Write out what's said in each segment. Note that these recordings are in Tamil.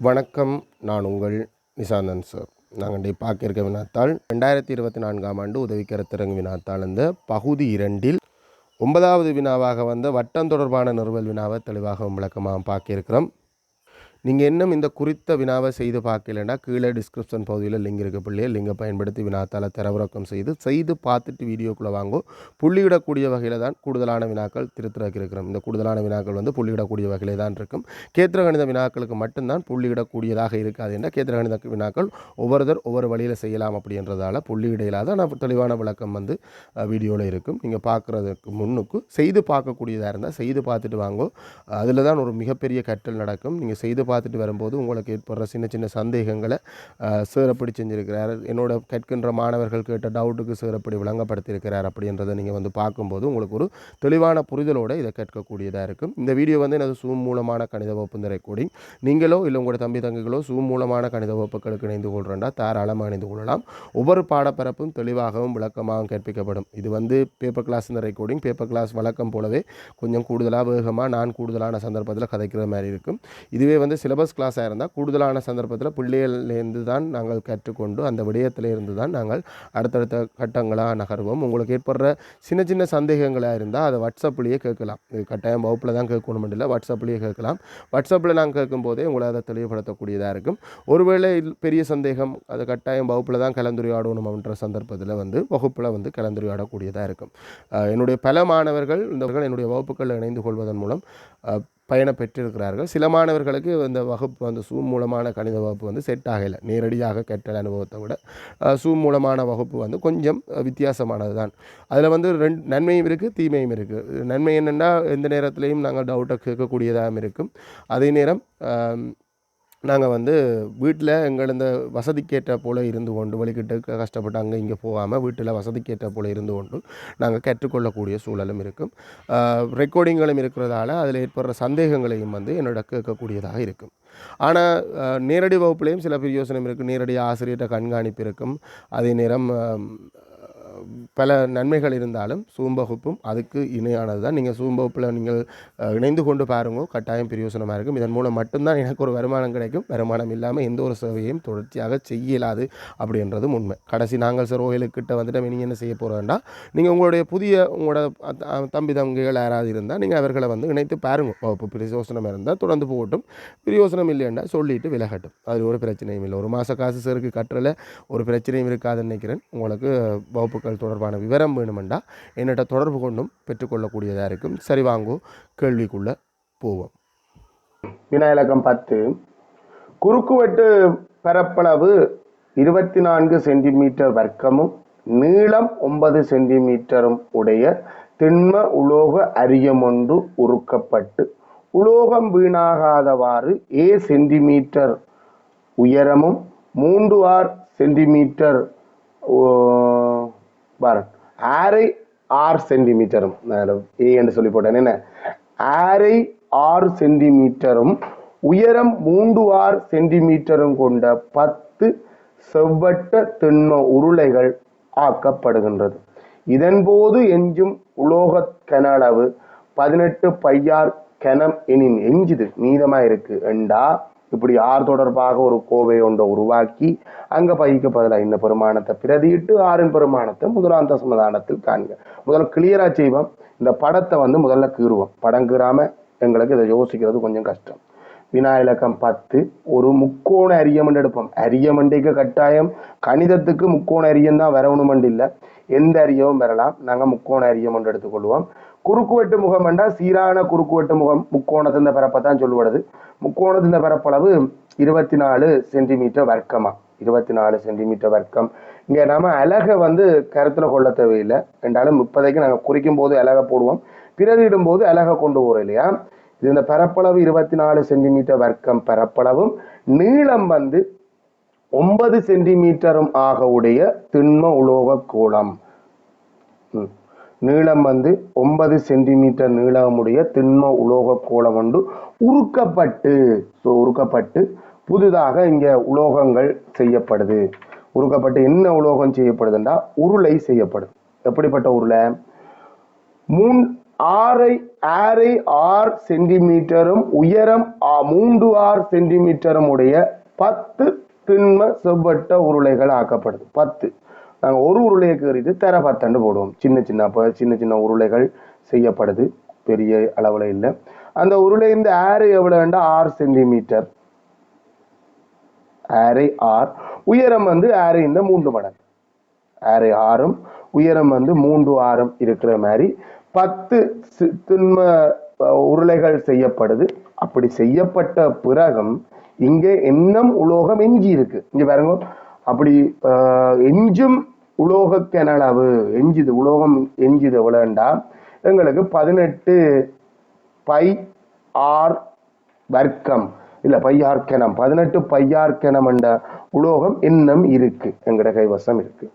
வணக்கம் நான் உங்கள் நிசாந்தன் சார் நாங்கள் இன்றைய பார்க்க இருக்க வினாத்தாள் ரெண்டாயிரத்தி இருபத்தி நான்காம் ஆண்டு உதவிக்கரத்திறங்கு வினாத்தாள் இந்த பகுதி இரண்டில் ஒன்பதாவது வினாவாக வந்த வட்டம் தொடர்பான நிறுவல் வினாவை தெளிவாக விளக்கமாக பார்க்க இருக்கிறோம். நீங்கள் இன்னும் இந்த குறித்த வினாவை செய்து பார்க்கலன்னா கீழே டிஸ்கிரிப்ஷன் பகுதியில் லிங்க் இருக்க பிள்ளையை. லிங்கை பயன்படுத்தி வினாத்தால் தரவிறக்கம் செய்து செய்து பார்த்துட்டு வீடியோக்குள்ளே வாங்கும் புள்ளியிடக்கூடிய வகையில் தான் கூடுதலான வினாக்கள் திருத்திறக்கு இருக்கிறோம். இந்த கூடுதலான வினாக்கள் வந்து புள்ளியிடக்கூடிய வகையில் தான் இருக்கும். கேத்திர கணித வினாக்களுக்கு மட்டும்தான் புள்ளியிடக்கூடியதாக இருக்காது என்ற கேத்திர கணித வினாக்கள் ஒவ்வொருத்தர் ஒவ்வொரு வழியில் செய்யலாம் அப்படின்றதால புள்ளியிட இல்லாத நான் தெளிவான விளக்கம் வந்து வீடியோவில் இருக்கும். நீங்கள் பார்க்குறதுக்கு முன்னுக்கு செய்து பார்க்கக்கூடியதாக இருந்தால் செய்து பார்த்துட்டு வாங்கோ. அதில் தான் ஒரு மிகப்பெரிய கற்றல் நடக்கும். நீங்கள் செய்து பார்த்துட்டு வரும்போது உங்களுக்கு ஏற்படுற சின்ன சின்ன சந்தேகங்களை சேரப்படி செஞ்சுருக்கிறார். என்னோட கேட்கின்ற மாணவர்கள் கேட்ட டவுட்டுக்கு சேரப்படி விளங்கப்படுத்தியிருக்கிறார் அப்படின்றத நீங்கள் வந்து பார்க்கும்போது உங்களுக்கு ஒரு தெளிவான புரிதலோடு இதை கேட்கக்கூடியதாக இருக்கும். இந்த வீடியோ வந்து எனது சூம் மூலமான கணித வகுப்பு இந்த ரெக்கார்டிங் நீங்களோ இல்லை உங்களோட தம்பி தங்கிகளோ சூம் மூலமான கணித வகுப்புகளுக்கு இணைந்து கொள்கிறா தாராளமாக இணைந்து கொள்ளலாம். ஒவ்வொரு பாடப்பரப்பும் தெளிவாகவும் விளக்கமாகவும் கற்பிக்கப்படும் இது வந்து பேப்பர் கிளாஸ் இந்த ரெக்கார்டிங் பேப்பர் கிளாஸ் வழக்கம் போலவே கொஞ்சம் கூடுதலாக வேகமாக நான் கூடுதலான சந்தர்ப்பத்தில் கதைக்கிற மாதிரி இருக்கும். இதுவே வந்து சிலபஸ் கிளாஸாக இருந்தால் கூடுதலான சந்தர்ப்பத்தில் பிள்ளைகள்லேருந்து தான் நாங்கள் கற்றுக்கொண்டு அந்த விடயத்திலேருந்து தான் நாங்கள் அடுத்தடுத்த கட்டங்களாக நகர்வோம். உங்களுக்கு ஏற்படுற சின்ன சின்ன சந்தேகங்களாக இருந்தால் அதை வாட்ஸ்அப்லேயே கேட்கலாம். இது கட்டாயம் வகுப்பில் தான் கேட்கணும் இல்லை. வாட்ஸ்அப்லேயே கேட்கலாம். வாட்ஸ்அப்பில் நாங்கள் கேட்கும்போதே உங்களை அதை தெளிவுபடுத்தக்கூடியதாக இருக்கும். ஒருவேளை பெரிய சந்தேகம் அது கட்டாயம் வகுப்பில் தான் கலந்துரையாடணும் அப்படின்ற சந்தர்ப்பத்தில் வந்து வகுப்பில் வந்து கலந்துரையாடக்கூடியதாக இருக்கும். என்னுடைய பல மாணவர்கள் இந்த என்னுடைய வகுப்புகளில் இணைந்து கொள்வதன் மூலம் அஹ், பெற்றிருக்கிறார்கள் சில மாணவர்களுக்கு இந்த வகுப்பு வந்து சூம் மூலமான கணித வகுப்பு வந்து செட் ஆகலை. நேரடியாக கற்றல் அனுபவத்தை விட சூம் மூலமான வகுப்பு வந்து கொஞ்சம் வித்தியாசமானது தான் அதில் வந்து ரெண்டு நன்மையும் இருக்குது தீமையும் இருக்குது நன்மை என்னென்னா எந்த நேரத்துலையும் நாங்கள் டவுட்டை கேட்கக்கூடியதாகவும் இருக்கும். அதே நேரம் நாங்கள் வந்து வீட்டில் எங்கள் இந்த வசதிக்கேற்ற போல் இருந்து கொண்டு வழிகிட்டு கஷ்டப்பட்டு அங்கே இங்கே போகாமல் வீட்டில் வசதிக்கேற்ற போல் இருந்து கொண்டு நாங்கள் கற்றுக்கொள்ளக்கூடிய சூழலும் இருக்கும். ரெக்கார்டிங்களும் இருக்கிறதால அதில் ஏற்படுற சந்தேகங்களையும் வந்து என்னோட கேட்கக்கூடியதாக இருக்கும். ஆனால் நேரடி வகுப்புலேயும் சில பிரயோசனம் இருக்குது நேரடி ஆசிரியர்கிட்ட கண்காணிப்பு இருக்கும். அதே நேரம் பல நன்மைகள் இருந்தாலும் சூம்பகுப்பும் அதுக்கு இணையானது தான் நீங்கள் சூம்பகுப்பில் நீங்கள் இணைந்து கொண்டு பாருங்க. கட்டாயம் பிரயோசனமாக இருக்கும். இதன் மூலம் மட்டும்தான் எனக்கு ஒரு வருமானம் கிடைக்கும். வருமானம் இல்லாமல் எந்த ஒரு சேவையும் தொடர்ச்சியாக செய்யலாது அப்படின்றதும் உண்மை. கடைசி நாங்கள் சார் கோயிலுக்கிட்ட வந்துட்டு நீங்கள் என்ன செய்ய போகிறோம்னா நீங்கள் உங்களுடைய புதிய உங்களோட தம்பி தம்பிகள் யாராவது இருந்தால் நீங்கள் அவர்களை வந்து இணைத்து பாருங்க. வகுப்பு பிரயோசனம் இருந்தால் தொடர்ந்து போகட்டும். பிரயோசனம் இல்லைன்னா சொல்லிட்டு விலகட்டும். அதில் ஒரு பிரச்சனையும் இல்லை. ஒரு மாத காசு சருக்கு கட்டுறல. ஒரு பிரச்சனையும் இருக்காதுன்னு நினைக்கிறேன். உங்களுக்கு வகுப்புகள் தொடர்பான விவரம் வேணுமெண்டா என்னிட்ட தொடர்பு கொண்டும் பெற்றுக்கொள்ளக்கூடியதாக இருக்கும். சரி வாங்கோ கேள்விக்குள்ளே போவோம். வினா இலக்கம் பத்து. குறுக்குவெட்டு பரப்பளவு இருபத்தி நான்கு சென்டிமீட்டர் வர்க்கமும் நீளம் ஒன்பது சென்டிமீட்டரும் உடைய திண்ம உலோக அரியம் ஒன்று உருக்கப்பட்டு உலோகம் வீணாகாதவாறு ஏ சென்டிமீட்டர் உயரமும் மூன்று ஆர் சென்டிமீட்டர் பாருங்க. ஆரை ஆறு சென்டிமீட்டரும் ஏ என்று சொல்லி போட்டேன். என்ன? ஆரை ஆறு சென்டிமீட்டரும் உயரம் மூன்று ஆறு சென்டிமீட்டரும் கொண்ட பத்து செவ்வட்ட திண்ம உருளைகள் ஆக்கப்படுகின்றது. இதன்போது எஞ்சும் உலோக கன அளவு பதினெட்டு பையார் கனம் எனின் எஞ்சுது. மீதமா இருக்கு. என்றா இப்படி ஆறு தொடர்பாக ஒரு கோவை ஒன்றை உருவாக்கி அங்க பைக்கு பதிலாக இந்த பெருமானத்தை பிரதியிட்டு ஆறின் பெருமானத்தை முதலாம் தசமதானத்தில் காண்க. முதல்ல கிளியரா செய்வோம். இந்த படத்தை வந்து முதல்ல கீறுவோம். படம் கீறாம எங்களுக்கு இதை யோசிக்கிறது கொஞ்சம் கஷ்டம். வினா இலக்கம் பத்து. ஒரு முக்கோண அரியமண்டு எடுப்போம். அரியமண்டைக்கு கட்டாயம் கணிதத்துக்கு முக்கோண அரியம் தான் வரணுமண்டு இல்லை. எந்த அரியமும் வரலாம். நாங்கள் முக்கோண அரியமண்டு எடுத்துக்கொள்வோம். குறுக்குவெட்டு முகம் என்றால் சீரான குறுக்குவெட்டு முகம் முக்கோணத்தின் பரப்பை தான் சொல்லுவது முக்கோணத்தின் பரப்பளவு இருபத்தி நாலு சென்டிமீட்டர் வர்க்கமா? இருபத்தி நாலு சென்டிமீட்டர் வர்க்கம். இங்கே நம்ம அலகை வந்து கருத்தில் கொள்ள தேவையில்லை. என்றாலும் இப்போதைக்கு நாங்கள் குறிக்கும் போது அலகை போடுவோம். பிறகு இடும்போது அலகை கொண்டு போகிறோம் இல்லையா? இந்த பரப்பளவு இருபத்தி நாலு சென்டிமீட்டர் வர்க்கம் பரப்பளவும் நீளம் வந்து ஒன்பது சென்டிமீட்டரும் ஆக உடைய திண்ம உலோக கோளம். நீளம் வந்து ஒன்பது சென்டிமீட்டர் நீளமுடைய திண்ம உலோக கோளம் ஒன்று உருக்கப்பட்டு ஸோ உருக்கப்பட்டு புதிதாக இங்கே உலோகங்கள் செய்யப்படுது. உருக்கப்பட்டு என்ன உலோகம் செய்யப்படுதுன்னா உருளை செய்யப்படுது. எப்படிப்பட்ட உருளை? மூன் ஆரை ஆரை ஆறு சென்டிமீட்டரும் உயரம் மூன்று ஆறு சென்டிமீட்டரும் உடைய பத்து திண்ம செவ்வட்ட உருளைகள் ஆக்கப்படுது. பத்து. நாங்கள் ஒரு உருளையை கீறிட்டு தர பத்தண்டு போடுவோம். சின்ன சின்ன அப்போ சின்ன சின்ன உருளைகள் செய்யப்படுது. பெரிய அளவில் இல்லை. அந்த உருளை இந்த ஆறு எவ்வளோண்டா ஆறு சென்டிமீட்டர். ஆரை ஆர் உயரம் வந்து ஆரை இந்த மூன்று மடங்கு. ஆரை ஆறும் உயரம் வந்து மூன்று ஆறும் இருக்கிற மாதிரி பத்து திண்ம உருளைகள் செய்யப்படுது. அப்படி செய்யப்பட்ட பிறகும் இங்கே இன்னும் உலோகம் எஞ்சி இருக்கு. இங்க பாருங்க. அப்படி எஞ்சும் உலோக கிணளவு எஞ்சுது. உலோகம் எஞ்சுது எவ்வளோண்டா எங்களுக்கு பதினெட்டு பை ஆர் வர்க்கம். இல்ல பையார்க்கணம் பதினெட்டு பையார்க்கணம் என்ற உலோகம் இன்னும் இருக்கு. எங்கட கைவசம் இருக்கு.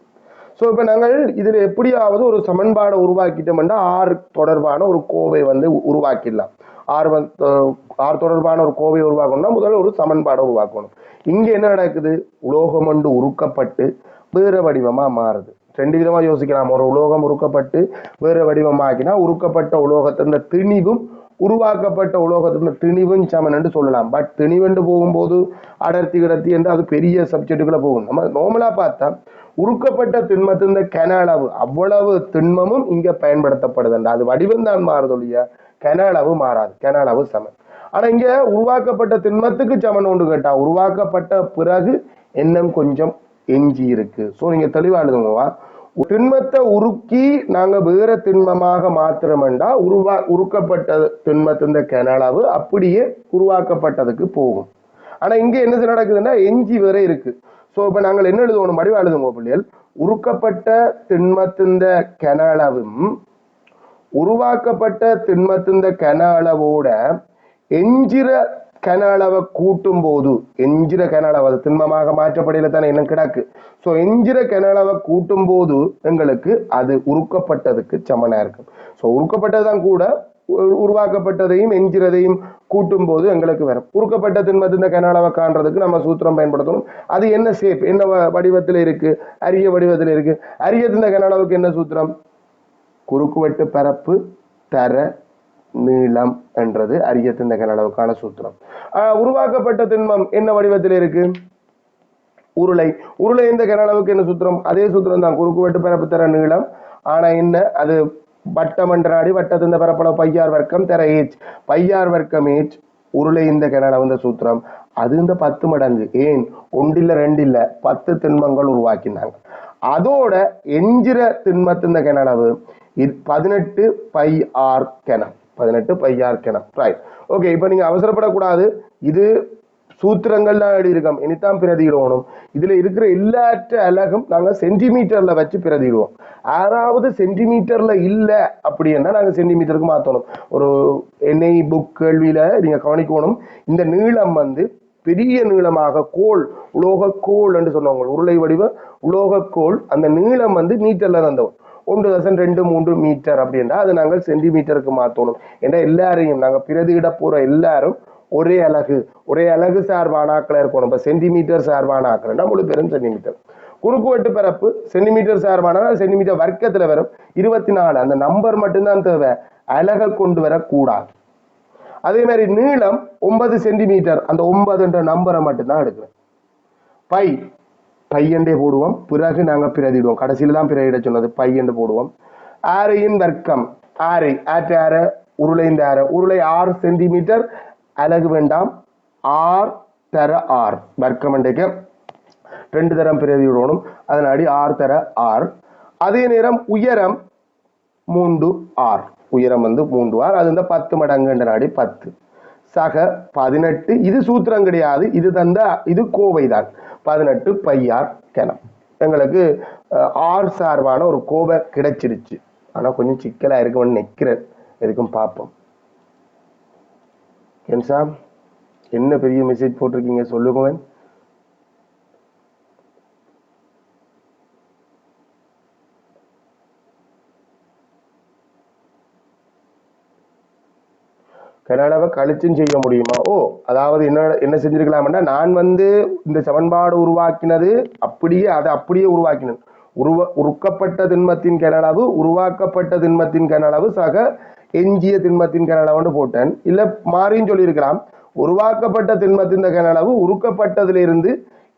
ஸோ இப்போ நாங்கள் இதில் எப்படியாவது ஒரு சமன்பாடை உருவாக்கிட்டோம்னா ஆறு தொடர்பான ஒரு கோவை வந்து உருவாக்கிடலாம். ஆறு வந்து ஆர் ஆறு தொடர்பான ஒரு கோவையை உருவாக்கணும்னா முதல்ல ஒரு சமன்பாடை உருவாக்கணும். இங்கே என்ன நடக்குது? உலோகம் ஒன்று உருக்கப்பட்டு வேறு வடிவமாக மாறுது. ரெண்டு விதமாக யோசிக்கலாம். ஒரு உலோகம் உருக்கப்பட்டு வேறு வடிவமாக்கினா உருக்கப்பட்ட உலோகத்தின் திணிவும் உருவாக்கப்பட்ட உலோகத்தின் திணிவும் சமன் என்று சொல்லலாம். பட் திணிவென்று போகும்போது அடர்த்தி கிடத்தி என்று அது பெரிய சப்ஜெக்டுக்குள்ளே போகும். நம்ம நார்மலாக பார்த்தா உருக்கப்பட்ட திண்மத்தின் கன அளவு அவ்வளவு திண்மமும் இங்க பயன்படுத்தப்படுதுண்டு. அது வடிவம் தான் மாறுது கன அளவு மாறாது. கன அளவு சமன். ஆனா இங்க உருவாக்கப்பட்ட திண்மத்துக்கு சமன் ஒன்று கேட்டா உருவாக்கப்பட்ட பிறகு இன்னும் கொஞ்சம் எஞ்சி இருக்கு. ஸோ நீங்க தெளிவா எழுதுங்கவா திண்மத்தை உருக்கி நாங்க வேற திண்மமாக மாத்திரமெண்டா உருவா உருக்கப்பட்ட திண்மத்தின் கன அளவு அப்படியே உருவாக்கப்பட்டதுக்கு போகும். ஆனா இங்க என்ன நடக்குதுன்னா எஞ்சி வேற இருக்கு. ஸோ இப்ப நாங்கள் என்ன எழுதுவோம்? மடிவா எழுதுவோம் பிள்ளைகள். உருக்கப்பட்ட திண்மத்திந்த கன அளவும் உருவாக்கப்பட்ட திண்மத்திந்த கன அளவோட எஞ்சிற கன அளவை கூட்டும் போது எஞ்சிற கன அளவு அது திண்மமாக மாற்றப்படையில தானே இன்னும் கிடக்கு. ஸோ எஞ்சிற கன அளவை கூட்டும் போது எங்களுக்கு அது உருக்கப்பட்டதுக்கு சமனா இருக்கும். ஸோ உருக்கப்பட்டது தான் கூட உருவாக்கப்பட்டதையும் என்கிறதையும் கூட்டும் போது எங்களுக்கு வரும். உருக்கப்பட்ட இந்த கன அளவை காண்றதுக்கு நம்ம சூத்திரம் பயன்படுத்தணும். அது என்ன ஷேப் என்ன வ- வடிவத்தில் இருக்கு? அரிய வடிவத்தில் இருக்கு. அரியத்தின் கன அளவுக்கு என்ன சூத்திரம்? குறுக்குவெட்டு பரப்பு தர நீளம் என்றது அரிய கன அளவுக்கான சூத்திரம். உருவாக்கப்பட்ட திண்மம் என்ன வடிவத்தில் இருக்கு? உருளை. உருளை இந்த கன அளவுக்கு என்ன சூத்திரம்? அதே சூத்திரம் தான் குறுக்குவெட்டு பரப்பு தர நீளம். ஆனா என்ன? அது வட்டம் என்ற நாடி வட்டத்தின் பரப்பளவு பையார் வர்க்கம் தெர ஈச் பையார் வர்க்கம் ஏச் உருளை இந்த கன வந்த சூத்திரம். அது இந்த பத்து மடங்கு. ஏன்? ஒன்றில் ரெண்டில்ல பத்து திண்மங்கள் உருவாக்கினாங்க. அதோட எஞ்சிற திண்மத்தின் கன இது பதினெட்டு பை ஆர் கிணம் பதினெட்டு பை ஆர் கெனம் ரைட் ஓகே இப்போ நீங்க அவசரப்படக்கூடாது. இது சூத்திரங்கள்லாம் எழுதியிருக்கோம். இனித்தான் பிரதியிடணும் இதுல இருக்கிற எல்லாற்ற அழகும் நாங்க சென்டிமீட்டர்ல வச்சு பிரதிடுவோம் ஆறாவது சென்டிமீட்டர்ல இல்ல அப்படின்னா நாங்க சென்டிமீட்டருக்கு மாத்தணும் ஒரு எண்ணெய் புக் கேள்வியில நீங்க கவனிக்கணும். இந்த நீளம் வந்து பெரிய நீளமாக கோல் உலோக கோல் என்று சொன்னவங்க உருளை வடிவ உலோக கோல் அந்த நீளம் வந்து மீட்டர்ல தந்தவன் ஒன்று தசம் ரெண்டு மூன்று மீட்டர் அப்படின்னா அதை நாங்கள் சென்டிமீட்டருக்கு மாற்றணும். ஏன்னா எல்லாரையும் நாங்கள் பிரதியிட போகிற எல்லாரும் ஒரே அலகு ஒரே அலகு சார்பான ஆக்களை இருக்கணும். இப்போ சென்டிமீட்டர் சார்பானாக்கள்னா முழு பெரும் சென்டிமீட்டர் குறுக்குவெட்டு பரப்பு சென்டிமீட்டர் சார்பான சென்டிமீட்டர் வர்க்கத்துல வரும் இருபத்தி நாலு அந்த நம்பர் மட்டும்தான் தேவை. அலகை கொண்டு வரக்கூடாது. அதே மாதிரி நீளம் ஒன்பது சென்டிமீட்டர் அந்த ஒன்பதுன்ற நம்பரை மட்டும்தான் எடுக்கிறேன். பை பையண்டே போடுவோம். பிறகு நாங்க பிரதிடுவோம் கடைசியில தான் பிரதிட சொன்னது. பையண்டு போடுவோம். ஆரையின் வர்க்கம். ஆரை ஆற்று ஆர உருளைந்த ஆர உருளை ஆறு சென்டிமீட்டர் அலகு வேண்டாம். ஆர் தர ஆர். வர்க்கமண்டைக்கு ரெண்டு தரம் பிரதி விடணும் அதனாடி ஆர் தர ஆர். அதே நேரம் உயரம் மூன்று ஆர். உயரம் வந்து மூன்று ஆர். அது இந்த பத்து மடங்குன்ற நாடி பத்து. சக பதினெட்டு. இது சூத்திரம் கிடையாது. இது தந்த இது கோவை தான். பதினெட்டு பையார் கிணம் எங்களுக்கு ஆர் சார்பான ஒரு கோவை கிடைச்சிருச்சு. ஆனால் கொஞ்சம் சிக்கலாக இருக்கும்னு நிற்கிறேன் எதுக்கும் பார்ப்போம். கென்சா என்ன பெரிய மெசேஜ் போட்டிருக்கீங்க? சொல்லுங்க கனடாவை கழிச்சும் செய்ய முடியுமா? ஓ அதாவது என்ன என்ன செஞ்சிருக்கலாம்னா நான் வந்து இந்த சமன்பாடு உருவாக்கினது அப்படியே அதை அப்படியே உருவாக்கினேன். உருவ உருக்கப்பட்ட திண்மத்தின் கனளவு உருவாக்கப்பட்ட திண்மத்தின் கனளவு சக எஞ்சிய திண்மத்தின் கனளவுன்னு போட்டேன். இல்ல மாறின்னு சொல்லியிருக்கலாம். உருவாக்கப்பட்ட திண்மத்தின் கனளவு உருக்கப்பட்டதிலிருந்து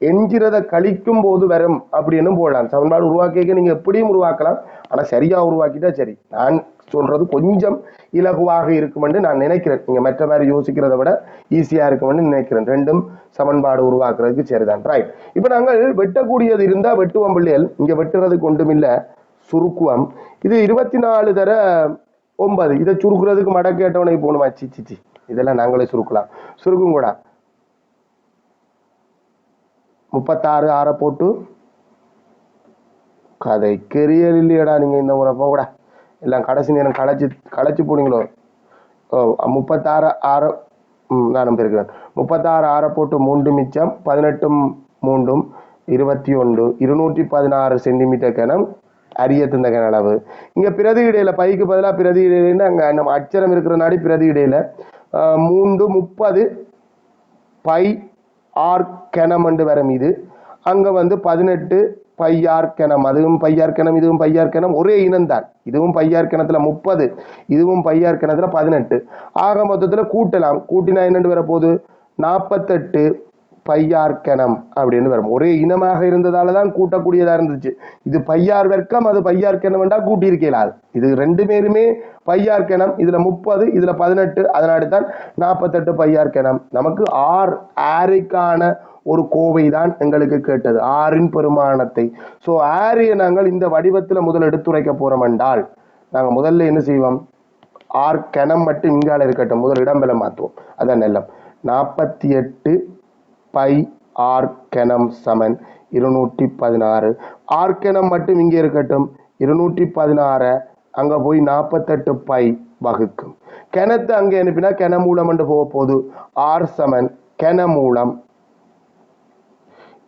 எஞ்சிறத கழிக்கும் போது வரும் அப்படின்னு போடலாம். சமன்பாடு உருவாக்கிக்க நீங்க எப்படியும் உருவாக்கலாம். ஆனா சரியா உருவாக்கிட்டா சரி. நான் சொல்றது கொஞ்சம் இலகுவாக இருக்குமென்று நான் நினைக்கிறேன். நீங்க மற்ற மாதிரி யோசிக்கிறதை விட ஈஸியா இருக்குமென்று நினைக்கிறேன். ரெண்டும் சமன்பாடு உருவாக்குறதுக்கு சரிதான். ரைட் இப்போ நாங்கள் வெட்டக்கூடியது இருந்தா வெட்டுவோம் பிள்ளைகள். இங்க வெட்டுறதுக்கு ஒன்றுமில்ல. சுருக்குவம். இது இருபத்தி நாலு தர ஒன்பது. இதை சுருக்குறதுக்கு மடக்கேட்டவனை போகணுமா? சி சி இதெல்லாம் நாங்களே சுருக்கலாம். சுருக்கும் கூட. முப்பத்தாறு ஆறை போட்டு. கதை கெரியர் இல்லையடா நீங்கள் இந்த முறை போக கூட எல்லாம் கடைசி நேரம் களைச்சி களைச்சி போனீங்களோ? ஓ முப்பத்தாறு ஆறு ம் இருக்கிறேன். முப்பத்தாறு ஆறை போட்டு மூன்று மிச்சம் பதினெட்டும் மூன்றும் இருபத்தி ஒன்று இருநூற்றி பதினாறு சென்டிமீட்டர் கிணம் அரிய திந்த அளவு. இங்க பிரதி இடையில பைக்கு பதிலாக பிரதி இடையில அங்க நம்ம அச்சரம் இருக்கிற நாடி பிரதி இடையில மூன்று முப்பது பை ஆர் கெனமண்டு என்று வரும் இது அங்க வந்து பதினெட்டு பையார் கிணம் அதுவும் பையார் கிணம் இதுவும் பையார் கிணம் ஒரே இனம்தான் இதுவும் பையார் கிணத்துல முப்பது இதுவும் பையார் கிணத்துல பதினெட்டு. ஆக மொத்தத்துல கூட்டலாம். கூட்டினா என்னண்டு வரப்போகுது? நாற்பத்தெட்டு பையார்க்கணம் அப்படின்னு வரும். ஒரே இனமாக இருந்ததால தான் கூட்டக்கூடியதா இருந்துச்சு. இது பையார் வர்க்கம் அது பையார் கிணம் வேண்டா இது ரெண்டு பேருமே பையார் கிணம் இதுல முப்பது இதுல பதினெட்டு அதனால தான் நாற்பத்தெட்டு பையார்க்கணம் நமக்கு ஆர் ஆரைக்கான ஒரு கோவை தான் எங்களுக்கு கேட்டது. ஆறின் பெருமானத்தை. ஸோ ஆரியை நாங்கள் இந்த வடிவத்தில் முதல் எடுத்துரைக்க போறோம் என்றால் நாங்கள் முதல்ல என்ன செய்வோம்? ஆர் கணம் மட்டும் இங்கால இருக்கட்டும். முதல் இடம்பெல மாற்றுவோம் அதான் நெல்லம். நாற்பத்தி எட்டு பை ஆர் கெனம் சமன் இருநூற்றி பதினாறு ஆர் கெனம் மட்டும் இங்கே இருக்கட்டும். இருநூற்றி பதினாறை அங்கே போய் நாற்பத்தெட்டு பை வகுக்கும். கிணத்து அங்கே அனுப்பினா கிண மூலம் என்று போக போகுது. ஆர் சமன் கிண மூலம்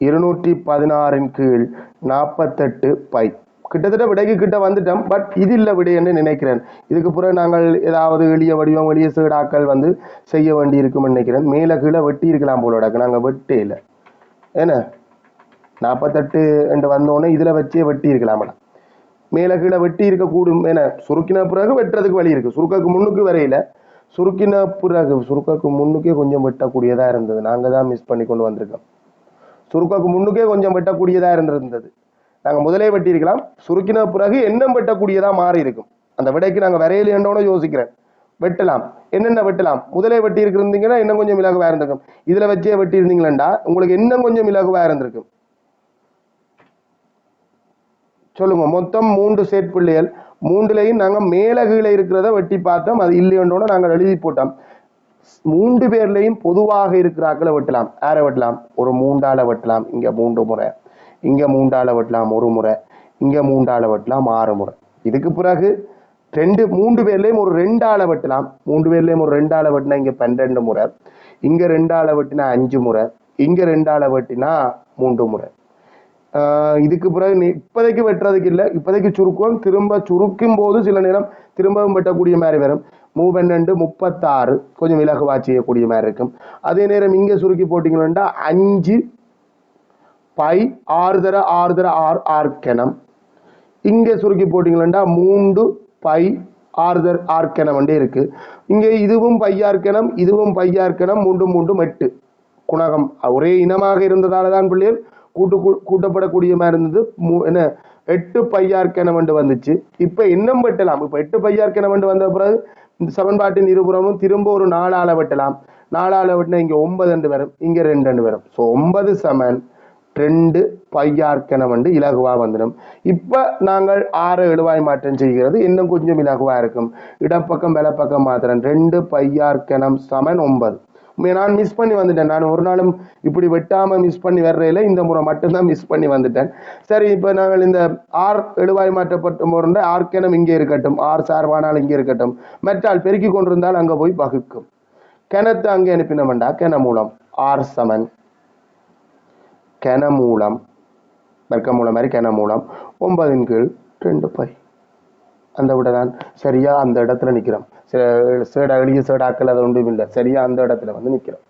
இருநூற்றி பதினாறின் கீழ் நாற்பத்தெட்டு பை. கிட்டத்தட்ட விடைக்கு கிட்ட வந்துட்டோம். பட் இது இல்லை விடைன்னு நினைக்கிறேன். இதுக்கு பிறகு நாங்கள் ஏதாவது எளிய வடிவம் எளிய சீடாக்கள் வந்து செய்ய வேண்டி இருக்கும்னு நினைக்கிறேன். மேலே கீழே வெட்டி இருக்கலாம் போல கிடக்கு. நாங்கள் வெட்டே இல்லை. என்ன? நாற்பத்தெட்டு என்று வந்தோடனே இதில் வச்சே வெட்டி இருக்கலாம் மேடம் மேலே கீழே வெட்டி இருக்கக்கூடும். என சுருக்கின பிறகு வெட்டுறதுக்கு வழி இருக்குது சுருக்கக்கு முன்னுக்கு வரையில. சுருக்கின பிறகு சுருக்கக்கு முன்னுக்கே கொஞ்சம் வெட்டக்கூடியதாக இருந்தது. நாங்கள் தான் மிஸ் பண்ணி கொண்டு வந்திருக்கோம். சுருக்கக்கு முன்னுக்கே கொஞ்சம் வெட்டக்கூடியதாக இருந்திருந்தது. நாங்கள் முதலே வெட்டியிருக்கலாம். சுருக்கின பிறகு எண்ணம் வெட்டக்கூடியதா மாறி இருக்கும். அந்த விடைக்கு நாங்கள் விரையில் என்னோட யோசிக்கிறேன். வெட்டலாம். என்னென்ன வெட்டலாம்? முதலே வெட்டி இருந்திருந்தீங்கன்னா இன்னும் கொஞ்சம் இலகுவாக இருந்திருக்கும். இதில் வச்சே வெட்டி இருந்தீங்களா உங்களுக்கு இன்னும் கொஞ்சம் இலகுவாக இருந்திருக்கும். சொல்லுங்க மொத்தம் மூன்று சேட் பிள்ளைகள். மூன்றுலையும் நாங்கள் மேல கீழே இருக்கிறத வெட்டி பார்த்தோம். அது இல்லையோட நாங்கள் எழுதி போட்டோம். மூன்று பேர்லையும் பொதுவாக இருக்கிறாக்களை வெட்டலாம். யாரை வெட்டலாம்? ஒரு மூண்டால வெட்டலாம். இங்க மூன்று முறை. இங்கே மூண்டால வெட்டலாம் ஒரு முறை இங்கே மூண்டால வெட்டலாம் ஆறு முறை. இதுக்கு பிறகு ரெண்டு மூன்று பேர்லேயும் ஒரு ரெண்டால வெட்டலாம். மூன்று பேர்லேயும் ஒரு ரெண்டால வெட்டினா இங்கே பன்னெண்டு முறை இங்கே ரெண்டால வெட்டினா அஞ்சு முறை இங்கே ரெண்டால வெட்டினா மூன்று முறை. இதுக்கு பிறகு இப்போதைக்கு வெட்டுறதுக்கு இல்லை இப்போதைக்கு சுருக்குவோம். திரும்ப சுருக்கும் போது சில நேரம் திரும்பவும் வெட்டக்கூடிய மாதிரி வரும். மூ பன்னெண்டு முப்பத்தாறு கொஞ்சம் விலகுவா செய்யக்கூடிய மாதிரி இருக்கும். அதே நேரம் இங்கே சுருக்கி போட்டிங்கன்னா அஞ்சு பை ஆறுதர ஆறுதர ஆர் தர இங்கே சுருக்கி போட்டிங்கன்னா மூன்று பை ஆறுதர் ஆர்க்கணம் வண்டே இருக்கு. இங்கே இதுவும் பையார்க்கணம் இதுவும் பையார்க்கணம் மூன்று மூன்றும் எட்டு. குணகம் ஒரே இனமாக இருந்ததால தான் பிள்ளைகள் கூட்டு கூ- இருந்தது. மூ- என்ன எட்டு பையார்க்கணம் என்று வந்துச்சு. இப்போ இன்னும் வெட்டலாம். இப்போ எட்டு பையார்க்கணம் என்று வந்த பிறகு இந்த சமன்பாட்டின் இருபுறமும் திரும்ப ஒரு நாலால வெட்டலாம். நாலால வெட்டினா இங்கே ஒன்பது என்று வரும். இங்கே ரெண்டு ரெண்டு வரும். ஸோ ஒன்பது சமன். ரெண்டு பையார்க்கணம் வந்து இலகுவாக வந்துடும். இப்போ நாங்கள் ஆறு எழுவாய் மாற்றம் செய்கிறது. இன்னும் கொஞ்சம் இலகுவாக இருக்கும். இடப்பக்கம் வலப்பக்கம் மாத்திரம் ரெண்டு பையார்க்கணம் சமன் ஒன்பது. நான் மிஸ் பண்ணி வந்துட்டேன். நான் ஒரு நாளும் இப்படி வெட்டாமல் மிஸ் பண்ணி வர்றதில்ல இந்த முறை மட்டும்தான் மிஸ் பண்ணி வந்துட்டேன். சரி இப்போ நாங்கள் இந்த ஆர் எழுவாய் மாற்றப்பட்ட முறை ஆர்க்கணம் இங்கே இருக்கட்டும். ஆர் சார்பானால் இங்கே இருக்கட்டும். மற்றால் பெருக்கி கொண்டிருந்தால் அங்கே போய் வகுக்கும் கிணத்தை அங்கே அனுப்பினோம்டா கிண மூலம் ஆர் சமன். கென மூலம் வர்க்க மூலம் மாதிரி கென மூலம் ஒன்பதின் கீழ் ரெண்டு பை. அந்த விட தான் சரியா அந்த இடத்துல நிக்கிறோம். சே- சேடா எளிய சேடாக்கள் அது ஒன்றும் இல்லை. சரியா அந்த இடத்துல வந்து நிக்கிறோம்.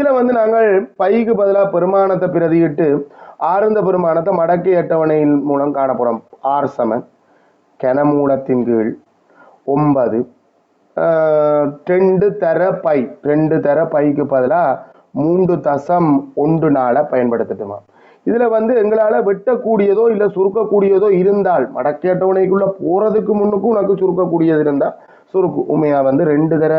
இதுல வந்து நாங்கள் பைக்கு பதிலா பெருமானத்தை பிரதியிட்டு ஆறுந்த பெருமானத்தை மடக்கை அட்டவணையின் மூலம் காணப்போறோம் ஆர் சமன். கென மூலத்தின் கீழ் ஒன்பது. ஆஹ், ரெண்டு தர பை. ரெண்டு தர பைக்கு பதிலாக மூன்று தசம் ஒன்று நாளை பயன்படுத்தட்டுமா? இதுல வந்து எங்களால வெட்டக்கூடியதோ இல்ல சுருக்கக்கூடியதோ இருந்தால் மடக்கேட்டவனைக்குள்ள போறதுக்கு முன்னுக்கும் உனக்கு சுருக்கக்கூடியது இருந்தா சுருக்கு. உண்மையா வந்து ரெண்டு தர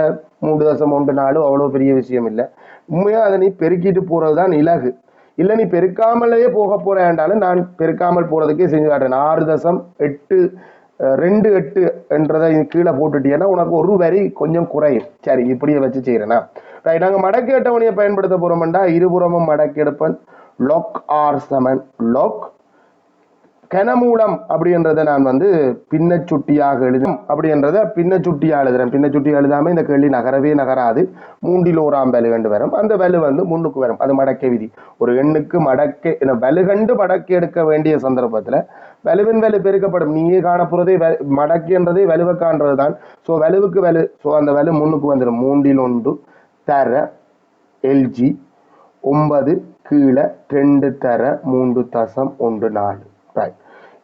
மூன்று தசம் ஒன்று நாளும் அவ்வளவு பெரிய விஷயம் இல்லை. உண்மையா அதை நீ பெருக்கிட்டு போறதுதான் இலகு. இல்ல நீ பெருக்காமலேயே போக போறேன்டாலும் நான் பெருக்காமல் போறதுக்கே செஞ்சு காட்டுறேன். ஆறு தசம் எட்டு ரெண்டு எட்டு என்றதை கீழே போட்டுட்டீங்கன்னா உனக்கு ஒரு வரி கொஞ்சம் குறையும். சரி இப்படியே வச்சு செய்யறேன்னா ரைட் நாங்க மடக்கு அட்டவணையை பயன்படுத்த போறோம்டா இருபுறமும் மடக்கு எடுப்பேன். லொக் ஆர் சமன் லொக் கனமூலம் அப்படின்றத நான் வந்து பின்னச்சுட்டியாக எழுதும் அப்படின்றத பின்னச்சுட்டியா எழுதுறேன் பின்னச்சுட்டியா எழுதாம இந்த கேள்வி நகரவே நகராது. மூன்றில் ஓராம் வலு கண்டு வரும். அந்த வலு வந்து முன்னுக்கு வரும். அது மடக்கை விதி. ஒரு எண்ணுக்கு மடக்கை வலு கண்டு மடக்கி எடுக்க வேண்டிய சந்தர்ப்பத்துல வலுவின் வலு பெருக்கப்படும். நீயே காணப்போறதே மடக்கின்றதே வலுவை காண்றது தான் ஸோ வலுவுக்கு வலு ஸோ அந்த வலு முன்னுக்கு வந்துடும் மூன்றில் ஒன்று. தர எல்ஜி ஒன்பது கீழே ரெண்டு தர மூன்று தசம் ஒன்று நாலு. ரைட்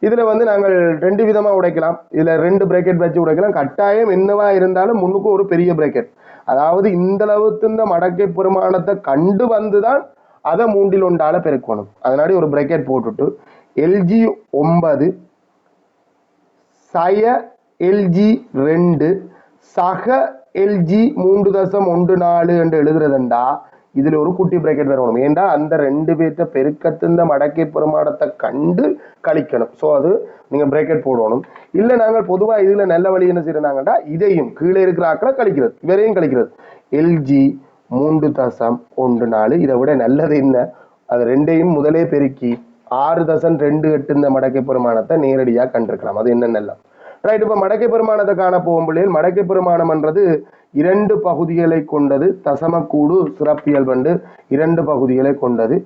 இதில் வந்து நாங்கள் ரெண்டு விதமாக உடைக்கலாம். இதில் ரெண்டு பிரேக்கெட் வச்சு உடைக்கலாம். கட்டாயம் என்னவா இருந்தாலும் முன்னுக்கு ஒரு பெரிய பிரேக்கெட் அதாவது இந்த அளவுக்கு இந்த மடக்கை பெருமானத்தை கண்டு வந்து தான் அதை மூன்றில் ஒன்றால பெருக்கணும். அதனாடி ஒரு பிரேக்கெட் போட்டுட்டு எல்ஜி ஒன்பது சய எல்ஜி ரெண்டு சக எல்ஜி மூன்று தசம் ஒன்று நாலு என்று எழுதுறதுண்டா இதுல ஒரு குட்டி பிரேக்கெட் வரணும். ஏண்டா? அந்த ரெண்டு பேர்த்த பெருக்கத்திருந்த மடக்கை பெருமாடத்தை கண்டு கழிக்கணும் ஸோ அது நீங்க பிரேக்கெட் போடணும். இல்ல நாங்கள் பொதுவா இதுல நல்ல வழி என்ன செய்யறாங்கடா இதையும் கீழே இருக்கிற ஆக்களை கழிக்கிறது. இவரையும் கழிக்கிறது. எல்ஜி மூன்று தசம் ஒன்று நாலு. இதை விட நல்லது என்ன? அது ரெண்டையும் முதலே பெருக்கி ஆறு தசம் ரெண்டு எட்டு இந்த மடக்கை பெருமானத்தை நேரடியாக கண்டிருக்கலாம். அது என்னென்னலாம்? ரைட் இப்போ மடக்கை பெருமானத்தை காண போகும் பிள்ளைகள் மடக்கை பெருமானம்ன்றது இரண்டு பகுதிகளை கொண்டது. தசமக்கூடு சிறப்பியல்பண்டு இரண்டு பகுதிகளை கொண்டது.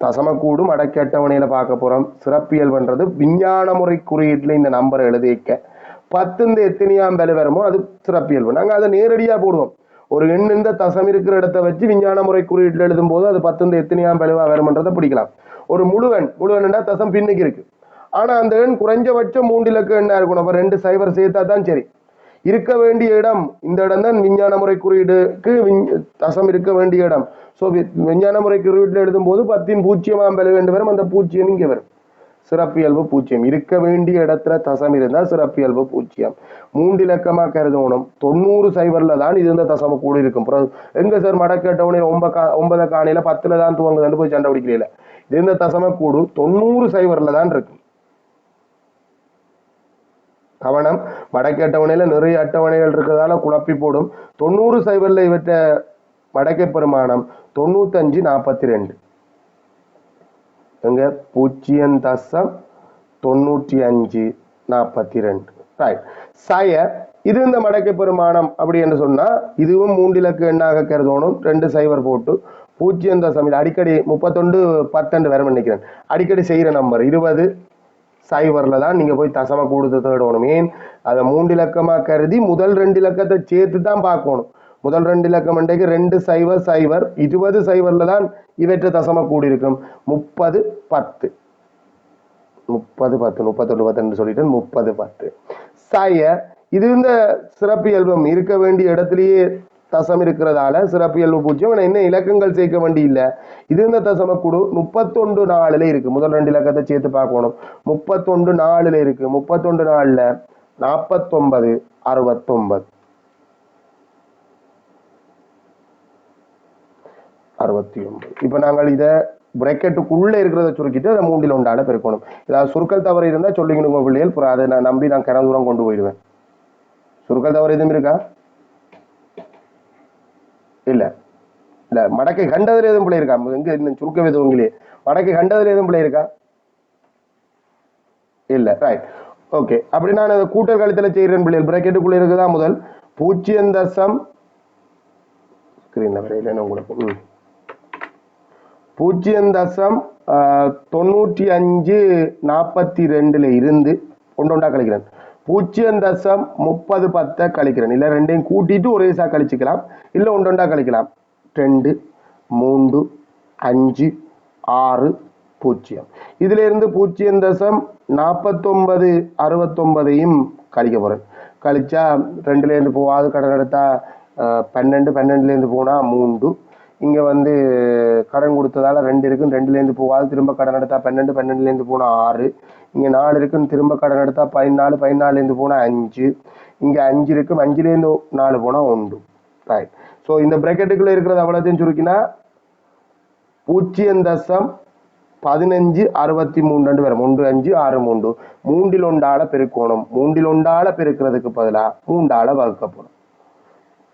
தசமக்கூடும் அடக்கி அட்டவணையில பார்க்க போறோம் சிறப்பியல்பன்றது விஞ்ஞான முறை குறியீட்டுல இந்த நம்பரை எழுதிக்க பத்துந்து எத்தனையாம் விலை வருமோ அது சிறப்பியல்பு நாங்கள் அதை நேரடியாக போடுவோம். ஒரு எண் இந்த தசம் இருக்கிற இடத்த வச்சு விஞ்ஞான முறை குறியீட்டில் எழுதும் போது அது பத்து எத்தனையாம் விளைவா வருமன்றதை பிடிக்கலாம். ஒரு முழுவன் முழுவன்டா தசம் பின்னுக்கு இருக்கு. ஆனா அந்த எண் குறைஞ்சபட்சம் மூன்று இலக்க எண்ணா இருக்கணும். அப்ப ரெண்டு சைபர் சேர்த்தா தான் சரி. இருக்க வேண்டிய இடம் இந்த இடம் தான் விஞ்ஞான முறை குறியீடுக்கு தசம் இருக்க வேண்டிய இடம். ஸோ விஞ்ஞான முறை குறியீட்டில் எழுதும்போது பத்தின் பூஜ்ஜியமாம் பெற வேண்டும் வரும் அந்த பூஜ்ஜியம் இங்கே வரும். சிறப்பியல்பு பூஜ்ஜியம் இருக்க வேண்டிய இடத்துல தசம் இருந்தால் சிறப்பியல்பு பூஜ்ஜியம் மூன்று இலக்கமாக கருதணும். தொண்ணூறு சைபரில் தான் இது இந்த தசம கூட இருக்கும். எங்கே சார் மடக்கேட்டவனே ஒன்ப கா ஒன்பதை காணையில பத்தில் தான் துவங்குதுன்னு போய் சண்டை பிடிக்கல இது இந்த தசம கூடு தொண்ணூறு சைபரில் தான் இருக்கும். கவனம். வடக்கு அட்டவணையில் நிறைய அட்டவணைகள் இருக்கிறதால குழப்பி போடும். தொண்ணூறு சைபரில் இவற்ற வடக்கை பெருமானம். தொண்ணூத்தஞ்சு நாற்பத்தி ரெண்டு எங்க? பூஜ்ஜியம் தசம் தொண்ணூற்றி அஞ்சு நாற்பத்தி ரெண்டு ரைட் சய இது இந்த மடக்கை பெருமானம் அப்படி என்று சொன்னா இதுவும் மூன்றிலக்கு எண்ணாக கருதணும். ரெண்டு சைபர் போட்டு பூஜ்ஜியம் தசம் இது அடிக்கடி முப்பத்தொண்டு பத்தெண்டு வரும் நினைக்கிறேன். அடிக்கடி செய்கிற நம்பர் இருபது சைபர்ல தான் நீங்க போய் தசம கூடுதல் தேடணும். ஏன் அதை மூன்று இலக்கமா கருதி முதல் ரெண்டு இலக்கத்தை சேர்த்து தான் பார்க்கணும். முதல் ரெண்டு இலக்கம் அண்டைக்கு ரெண்டு சைவர் சைவர் இருபது சைபர்ல தான் இவற்றை தசம கூடி இருக்கும் முப்பது பத்து. முப்பது பத்து. முப்பத்தொன்று பத்துன்னு சொல்லிட்டு முப்பது பத்து. சய இது இந்த சிறப்பு எல்பம் இருக்க வேண்டிய இடத்திலேயே தசம் இருக்கிறதால சிறப்பியல்பு பூஜ்ஜியம். ஆனா என்ன இலக்கங்கள் சேர்க்க வேண்டி இல்லை. இது இந்த தசம குடு முப்பத்தொண்டு நாலுல இருக்கு. முதல் ரெண்டு இலக்கத்தை சேர்த்து பார்க்கணும். முப்பத்தொண்டு நாலுல இருக்கு. முப்பத்தொண்டு நாலுல நாற்பத்தொன்பது அறுபத்தொன்பது. அறுபத்தி ஒன்பது இப்போ நாங்கள் இதை பிரேக்கெட்டுக்குள்ளே இருக்கிறத சுருக்கிட்டு அதை மூண்டில் ஒன்றால பெருக்கணும். ஏதாவது சுருக்கல் தவறு இருந்தால் சொல்லிக்கணுங்க பிள்ளைகள். அப்புறம் அதை நான் நம்பி நான் கிணறு தூரம் கொண்டு போயிடுவேன். சுருக்கல் தவறு எதுவும் இருக்கா? இல்ல. இல்ல மடக்கை கண்டதுல எதுவும் பிள்ளை இருக்கா? எங்க இன்னும் சுருக்க எதுவுங்களே மடக்கை கண்டதுல எதுவும் பிள்ளை இருக்கா? இல்ல ரைட் ஓகே அப்படி நான் கூட்டல் கழித்தல செய்கிறேன் பிள்ளைகள். பிராக்கெட்டுக்குள்ள இருக்குதா முதல்? பூஜ்ஜியம் தசம். ஸ்கிரீன்ல வரையில உங்களுக்கு. ம். பூஜ்ஜியம் தசம் தொண்ணூற்றி அஞ்சு நாற்பத்தி ரெண்டுல இருந்து ஒன்று ஒன்றா கழிக்கிறேன். பூஜ்ஜியம் தசம் முப்பது பத்தை கழிக்கிறேன். இல்லை ரெண்டையும் கூட்டிட்டு ஒரே சா கழிச்சுக்கலாம். இல்லை ஒன்று ஒன்றா கழிக்கலாம். ரெண்டு மூன்று அஞ்சு ஆறு பூஜ்ஜியம். இதுல இருந்து பூஜ்ஜியம் தசம் நாற்பத்தொன்பது அறுபத்தொன்பதையும் கழிக்க போறேன். கழிச்சா ரெண்டுலேருந்து போகாது கடன் எடுத்தா பன்னெண்டு பன்னெண்டுலேருந்து போனால் மூன்று. இங்கே வந்து கடன் கொடுத்ததால ரெண்டு இருக்கும் ரெண்டுலேருந்து போகாது திரும்ப கடன் எடுத்தா பன்னெண்டு பன்னெண்டுலேருந்து போனால் ஆறு. இங்கே நாலு இருக்குன்னு திரும்ப கடன் எடுத்தால் பதினாலு பதினாலுலேருந்து போனால் அஞ்சு. இங்கே அஞ்சு இருக்கும் அஞ்சுலேருந்து நாலு போனால் ஒன்று. ரைட் ஸோ இந்த பிரக்கெட்டுக்குள்ளே இருக்கிறது அவ்வளோத்தையும் சுருக்கினா பூஜ்ஜியம் தசம் பதினஞ்சு அறுபத்தி மூன்று வரும் ஒன்று அஞ்சு ஆறு மூன்று. மூன்றில் ஒண்டால பெருக்கணும். மூன்றில் ஒண்டால பெருக்கிறதுக்கு பதிலாக மூண்டால வகுக்கப்படும்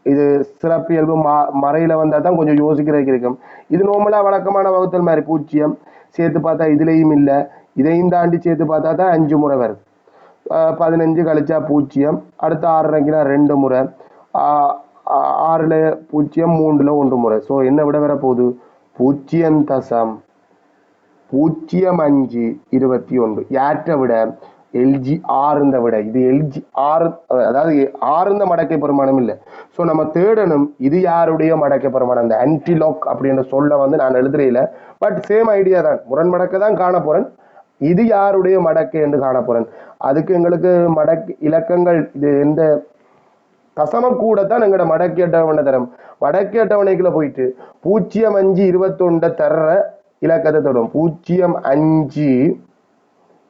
இது சிறப்பியல்பு. ம மறையில் வந்தால் தான் கொஞ்சம் யோசிக்கிறதுக்கு இருக்கும். இது நார்மலாக வழக்கமான வகுத்தல் மாதிரி பூஜ்ஜியம். சேர்த்து பார்த்தா இதுலேயும் இல்லை. இதையும் தாண்டி சேர்த்து பார்த்தா தான் அஞ்சு முறை வருது. பதினஞ்சு கழிச்சா பூஜ்ஜியம். அடுத்த ஆறரைக்குனா ரெண்டு முறை. ஆறில் பூஜ்ஜியம் மூன்றில் ஒன்று முறை. ஸோ என்ன விட வர போகுது பூஜ்ஜியம் தசம். பூஜ்ஜியம் அஞ்சு இருபத்தி ஒன்று. யாற்றை விட எல்ஜி ஆறுந்த விட. இது எல்ஜி ஆறு அதாவது ஆறுந்த மடக்கை பெருமானம் இல்லை. ஸோ நம்ம தேடணும் இது யாருடைய மடக்கை பெருமானம் இந்த ஆன்டிலாக் அப்படின்ற சொல்ல வந்து நான் எழுதுறையில. பட் சேம் ஐடியா தான். முரண் மடக்கை தான் காண போறேன். இது யாருடைய மடக்கை என்று காண போறேன். அதுக்கு எங்களுக்கு மடக் இலக்கங்கள் இது எந்த தசம கூட தான் எங்களோட மடக்கி அட்டவணை தரம். மடக்கி அட்டவணைக்குள்ள போயிட்டு பூஜ்ஜியம் அஞ்சு இருபத்தொண்ட தர்ற இலக்கத்தை தொடும். பூஜ்ஜியம் அஞ்சு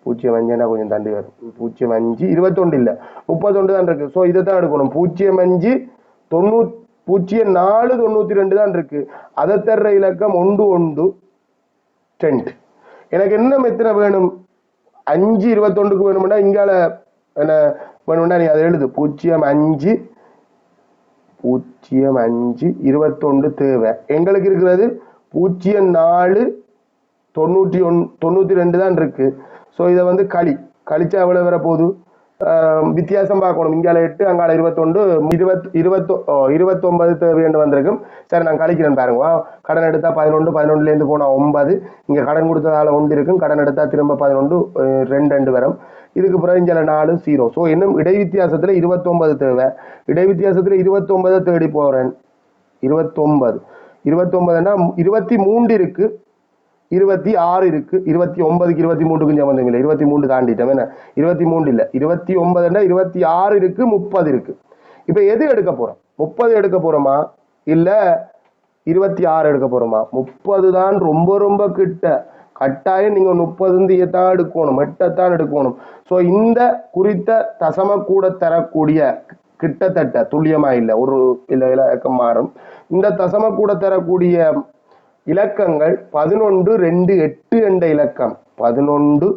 பூஜ்ஜியம் அஞ்சுனா கொஞ்சம் தாண்டி வரும். பூஜ்ஜியம் அஞ்சு இருபத்தொண்டு இல்லை முப்பத்தொண்டு தான் இருக்கு. ஸோ இதை தான் எடுக்கணும். பூஜ்ஜியம் அஞ்சு தொண்ணூ பூஜ்ஜியம் நாலு தொண்ணூத்தி ரெண்டு தான் இருக்கு. அதை தர்ற இலக்கம் ஒன்று ஒன்று டென்ட் எனக்கு என்ன மெத்தனை வேணும்? அஞ்சு இருபத்தொண்டுக்கு வேணும்னா இங்கால என்ன வேணும்னா நீ அதை எழுது. பூஜ்ஜியம் அஞ்சு பூஜ்ஜியம் அஞ்சு இருபத்தொண்டு தேவை. எங்களுக்கு இருக்கிறது பூஜ்ஜியம் நாலு தொண்ணூற்றி ஒன் தொண்ணூற்றி ரெண்டு தான் இருக்குது ஸோ இதை வந்து களி. கழிச்சா எவ்வளோ வர போகுது? வித்தியாசம் பார்க்கணும். இங்கால எட்டு அங்கால இருபத்தொண்டு இருபத் இருபத்தோ இருபத்தொன்பது தேவைன்னு வந்திருக்கும். சரி நான் கழிக்கிறேன் பாருங்க. வா, கடன் எடுத்தா பதினொன்று பதினொன்றுலேருந்து போனால் ஒன்பது. இங்கே கடன் கொடுத்ததால ஒன்று இருக்கும். கடன் எடுத்தா திரும்ப பதினொன்று ரெண்டு ரெண்டு வரும். இதுக்கு பிறகு இங்கே நாலு ஜீரோ ஸோ இன்னும் இடை வித்தியாசத்தில் இருபத்தொன்பது தேவை. இடை வித்தியாசத்தில் இருபத்தொன்பதை தேடி போகிறேன் இருபத்தொன்பது. இருபத்தொன்பதுன்னா இருபத்தி மூன்று இருக்குது இருபத்தி ஆறு இருக்கு. இருபத்தி ஒன்பதுக்கு இருபத்தி மூணுக்கும் சம்பந்தம் இல்லை இருபத்தி மூணு தாண்டிட்டோம். என்ன? இருபத்தி மூணு இல்லை. இருபத்தி ஒன்பதுன்னா இருபத்தி ஆறு இருக்கு முப்பது இருக்கு. இப்போ எது எடுக்க போறோம்? முப்பது எடுக்க போறோமா? இல்ல இருபத்தி ஆறு எடுக்க போறோமா? முப்பது தான் ரொம்ப ரொம்ப கிட்ட. கட்டாயம் நீங்க முப்பது தான் எடுக்கணும். மெட்டத்தான் எடுக்கணும். ஸோ இந்த குறித்த தசம கூட தரக்கூடிய கிட்டத்தட்ட துல்லியமா இல்லை ஒரு இல்லை இலக்கம் மாறும். இந்த தசம கூட தரக்கூடிய இலக்கங்கள் பதினொன்று ரெண்டு எட்டு என்ற இலக்கம். பதினொன்று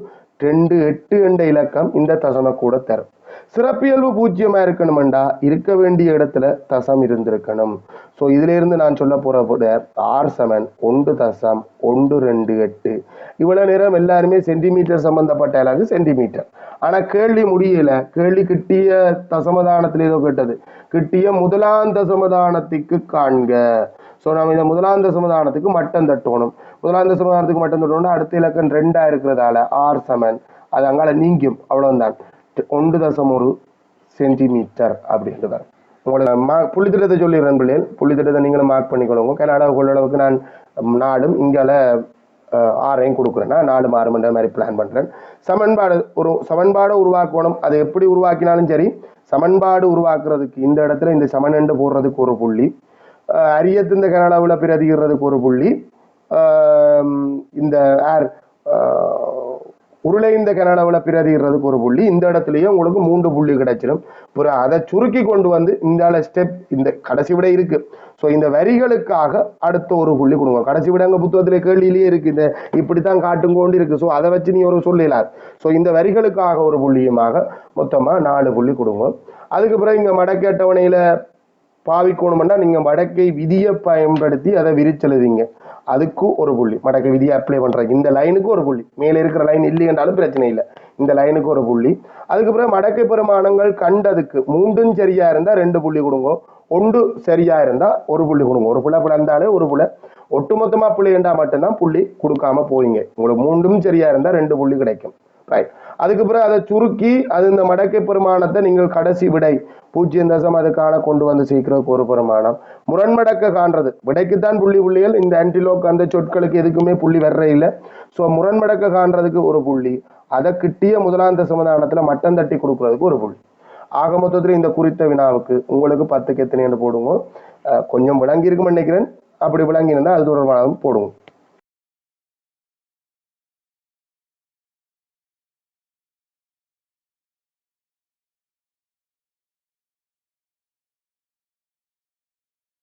ரெண்டு எட்டு என்ற இலக்கம் இந்த தசம கூட தரும். சிறப்பியல்பு பூஜ்ஜியமா இருக்கணுமெண்டா? இருக்க வேண்டிய இடத்துல தசம் இருந்திருக்கணும். ஸோ இதுல இருந்து நான் சொல்ல போற கூட ஆர் செவன் ஒன்று தசம் ஒன்று ரெண்டு எட்டு. இவ்வளவு நேரம் எல்லாருமே சென்டிமீட்டர் சம்பந்தப்பட்ட அலகு சென்டிமீட்டர் ஆனா கேள்வி முடியல. கேள்வி கிட்டிய தசமதானத்தில் ஏதோ கேட்டது. கிட்டிய முதலாம் தசமதானத்துக்கு காண்க. ஸோ நம்ம இந்த முதலாந்த சமுதானத்துக்கு மட்டம் தட்டணும். முதலாந்த சமுதானத்துக்கு மட்டம் தட்டணும்னா அடுத்த இலக்கம் ரெண்டாக இருக்கிறதால ஆர் சமன் அது அங்கால நீங்கும். அவ்வளவுதான். ஒன்று தசம் ஒரு சென்டிமீட்டர் அப்படின்றதா வரும் உங்களோட மா புள்ளித்திட்டத்தை சொல்லிடுறேன் பிள்ளைகள் புள்ளித்திட்டத்தை நீங்களும் மார்க் பண்ணிக்கொள்ளுங்க. கனடா கொள்ளளவுக்கு நான் நாடும் இங்கால ஆறையும் கொடுக்குறேன். நான் நாலு மாறுமன்ற மாதிரி பிளான் பண்ணுறேன் சமன்பாடு ஒரு சமன்பாடை உருவாக்கணும். அதை எப்படி உருவாக்கினாலும் சரி சமன்பாடு உருவாக்குறதுக்கு இந்த இடத்துல இந்த சமன் போடுறதுக்கு ஒரு புள்ளி. அஹ், அரியத்து இந்த கனடாவில் பிரதிகிறதுக்கு ஒரு புள்ளி. இந்த ஏர் உருளை இந்த கனடாவில் பிரதிகிறதுக்கு ஒரு புள்ளி. இந்த இடத்துலயே உங்களுக்கு மூன்று புள்ளி கிடைச்சிடும். அப்புறம் அதை சுருக்கி கொண்டு வந்து இந்த ஸ்டெப் இந்த கடைசி விட இருக்கு. ஸோ இந்த வரிகளுக்காக அடுத்த ஒரு புள்ளி கொடுங்க. கடைசி விட அங்கே புத்தகத்தில் கேள்வியிலேயே இருக்கு. இந்த இப்படித்தான் காட்டும் கொண்டு இருக்கு. ஸோ அதை வச்சு நீ ஒரு சொல்லலாது ஸோ இந்த வரிகளுக்காக ஒரு புள்ளியுமாக மொத்தமாக நாலு புள்ளி கொடுங்க. அதுக்கு பிறகு இங்கே மடக்கேட்டவணையில பாவிக்கணும்னா நீங்கள் மடக்கை விதியை பயன்படுத்தி அதை விரிச்செழுதிங்க. அதுக்கு ஒரு புள்ளி. மடக்கை விதியை அப்ளை பண்ணுறாங்க இந்த லைனுக்கு ஒரு புள்ளி. மேலே இருக்கிற லைன் இல்லைன்றாலும் பிரச்சனை இல்லை. இந்த லைனுக்கு ஒரு புள்ளி. அதுக்கு பிறகு மடக்கை பெருமானங்கள் கண்டதுக்கு மூன்றும் சரியாக இருந்தால் ரெண்டு புள்ளி கொடுங்க. ஒன்று சரியாக இருந்தால் ஒரு புள்ளி கொடுங்க. ஒரு புள்ள பிளந்தாலே ஒரு புள்ள. ஒட்டுமொத்தமாக புள்ளி என்றா மட்டும்தான் புள்ளி கொடுக்காம போவீங்க. உங்களுக்கு மூன்றும் சரியாக இருந்தால் ரெண்டு புள்ளி கிடைக்கும். ரைட் அதுக்கு பிறகு அதை சுருக்கி அது இந்த மடக்கை பெருமானத்தை நீங்கள் கடைசி விடை பூஜ்ஜியம் தசம் அதுக்கான கொண்டு வந்து சீக்கிரம் ஒரு பெருமானம். முரண்மடக்க காண்றது. விடைக்குத்தான் புள்ளி புள்ளிகள் இந்த ஆன்டிலோக் அந்த சொற்களுக்கு எதுக்குமே புள்ளி வர்ற இல்லை. ஸோ முரண்மடக்க காண்றதுக்கு ஒரு புள்ளி. அதை கிட்டிய முதலாம் தசமதானத்துல மட்டம் தட்டி கொடுக்கறதுக்கு ஒரு புள்ளி. ஆக மொத்தத்தில் இந்த குறித்த வினாவுக்கு உங்களுக்கு பத்துக்கு எத்தனை என்று போடுங்க கொஞ்சம் விளங்கி இருக்கும்னு நினைக்கிறேன். அப்படி விளங்கி இருந்தால் அது தொடர்பாகவும் போடுவோம்